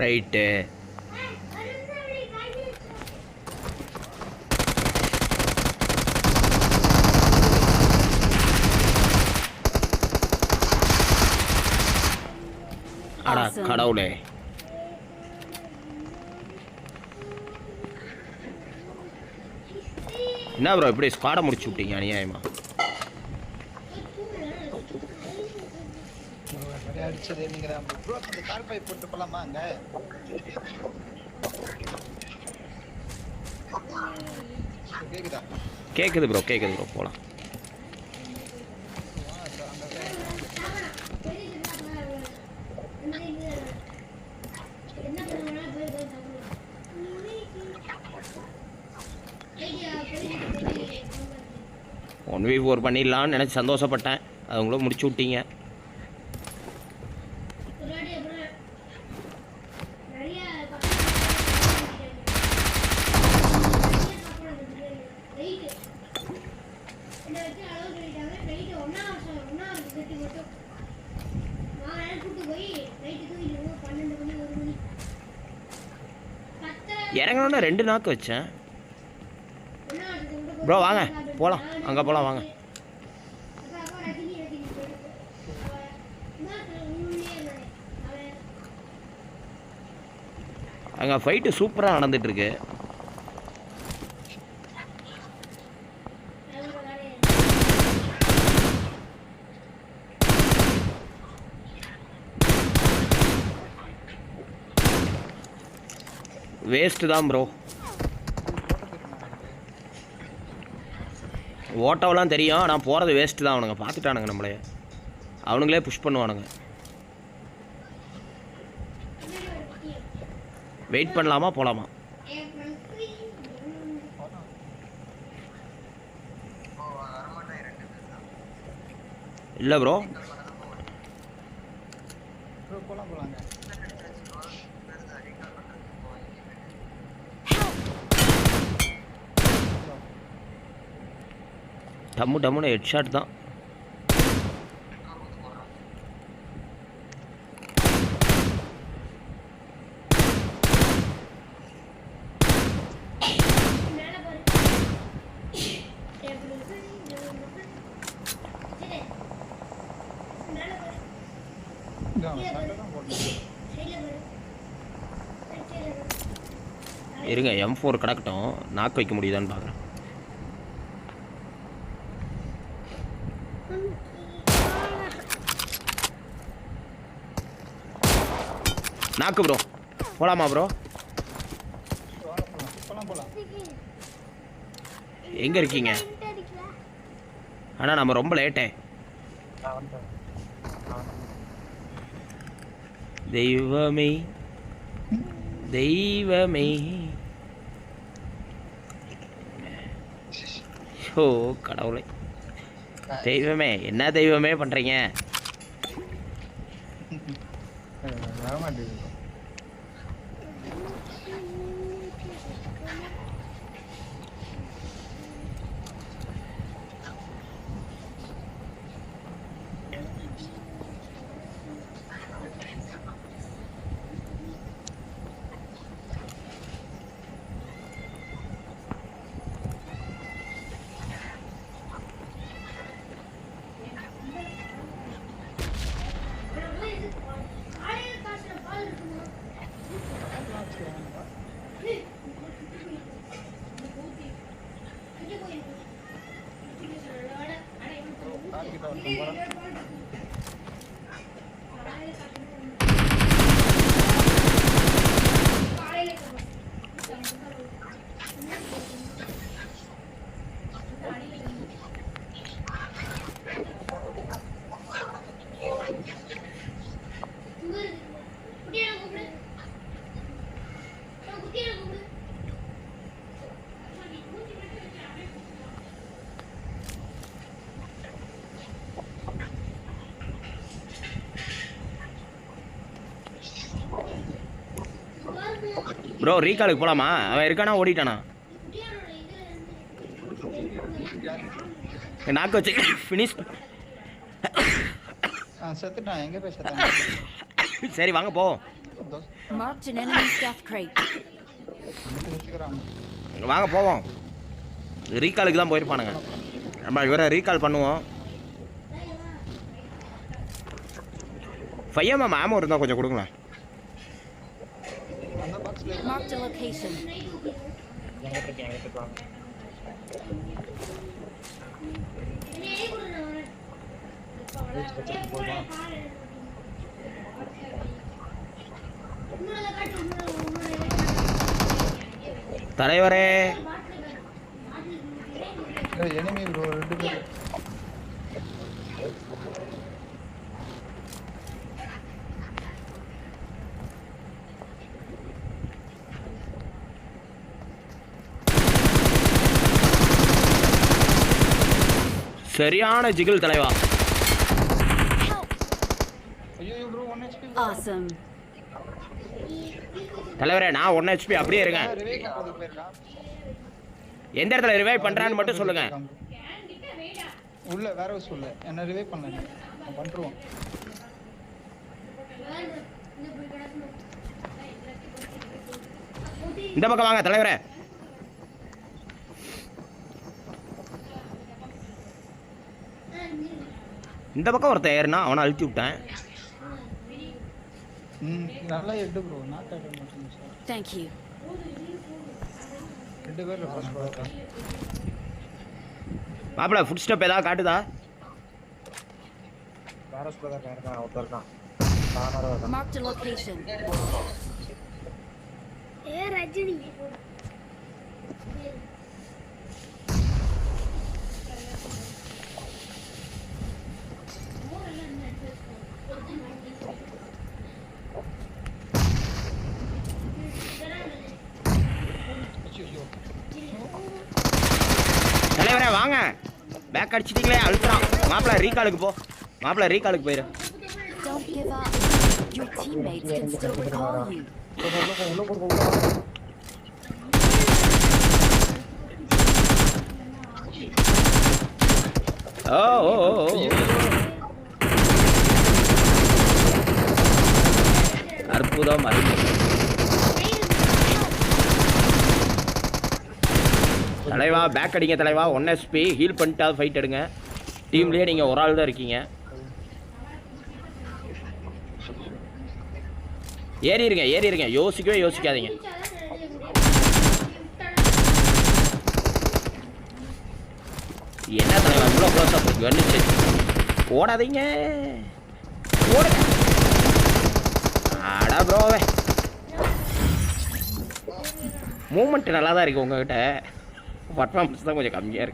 Right அடா. கடவுளே. என்ன ப்ரோ இப்படி ஸ்குவாடை முடிச்சு விட்டீங்க அநியாயமா? அடிச்சது நீங்க ப்ரோ அந்த கால் பைப் போட்டு போலாமா அங்க? கேக்குதா? கேக்குது ப்ரோ கேக்குது ப்ரோ போலாம். ஒன் வி ஃபோர் பண்ணிடலான்னு நினச்சி சந்தோஷப்பட்டேன். அது உங்களும் முடிச்சு விட்டீங்க. இறங்கணுன்னா ரெண்டு நாக்கு வச்சேன். ப்ரோ வாங்க. போகலாம் அங்கே போகலாம் வாங்க. அங்கே ஃபைட்டு சூப்பராக நடந்துகிட்ருக்கு வேஸ்ட்டு தான் ப்ரோ ஓட்டோவெல்லாம் தெரியும் ஆனால் போகிறது வேஸ்ட்டு தான். அவனுங்க பார்த்துட்டானுங்க நம்மளே அவனுங்களே புஷ் பண்ணுவானுங்க. வெயிட் பண்ணலாமா போகலாமா இல்லை ப்ரோ ப்ரோ டம்மு டம்முன்னு ஹெட் ஷாட் தான். இருங்க எம் ஃபோர் கிடக்கட்டும். நாக்கு வைக்க முடியுதான்னு பார்க்குறேன் நாக்கு ப்ரோ போலாமா ப்ரோ எங்க இருக்கீங்க? ஆனா நம்ம ரொம்ப லேட்டே தெய்வமே தெய்வமே. ஓ கடவுளை. தெய்வமே என்ன தெய்வமே பண்ணுறீங்க ப்ரோ ரீகாலுக்கு போகலாமா அவன் இருக்கானா? ஓடிட்டானா? நாக்கு வச்சு ஃபினிஷ் ஆ செத்துட்டான். எங்க போய் செத்தான்? சரி வாங்க. வச்சுக்கிறான் வாங்க போவோம். ரீகாலுக்கு தான் போயிருப்பானுங்க. நம்ம இவரை ரீகால் பண்ணுவோம். ஃபைவ் எம்எம் ஆமோ இருந்தால் கொஞ்சம் கொடுங்களேன். Marked a location. தலைவரே எனிமி ரெண்டு பேர் சரியான ஜிகில் தலைவா. தலைவரே நான் ஒன் ஹெச்பி அப்படியே இருங்க போயிருக்கான் எந்த இடத்துல ரிவைவ் பண்ணுறான்னு மட்டும் சொல்லுங்க. உள்ள வேற உள்ள என்ன ரிவைவ் பண்ணல. பண்றோம் இந்த பக்கம் வாங்க தலைவரே. இந்த பக்கம் ஒருத்தன் ஏறுனா அவனை அழுத்தி விட்டேன். ம் நல்லா எட்டு ப்ரோ நாட் Thank you. ரெண்டு பேர் மாப்பிள்ள ஃபுட் ஸ்டெப் ஏதாவது காட்டுதா? Marked a location. ஏ ரஜினி ஐயோ தலைவரே வாங்க பேக் அடிச்சிட்டீங்களே அழுத்துறான் மாப்பிள்ள ரீகாலுக்கு போ. மாப்பிள்ள ரீகாலுக்கு போயிரு. Don't give up. Your teammates can still recall you. ஓ ஓ ஓ, ஓ. அற்புதம் அற்புதம் தலைவா பேக் அடிங்க தலைவா. ஒன் எஸ்பி ஹீல் பண்ணிட்டு ஃபைட் எடுங்க. டீம்லேயே நீங்கள் ஒரு ஆள் தான் இருக்கீங்க. ஏறிடுங்க ஏறிடுங்க யோசிக்கவே யோசிக்காதீங்க. என்ன தலைவா இவ்வளோ க்ளோஸாக அப் வந்துச்சு ஓடாதீங்க. ஓடுங்க. ஆடா ப்ரோவே மூமெண்ட் நல்லா தான் இருக்கு உங்ககிட்ட. பர்ஃபார்மன்ஸ் தான் கொஞ்சம் கம்மியாக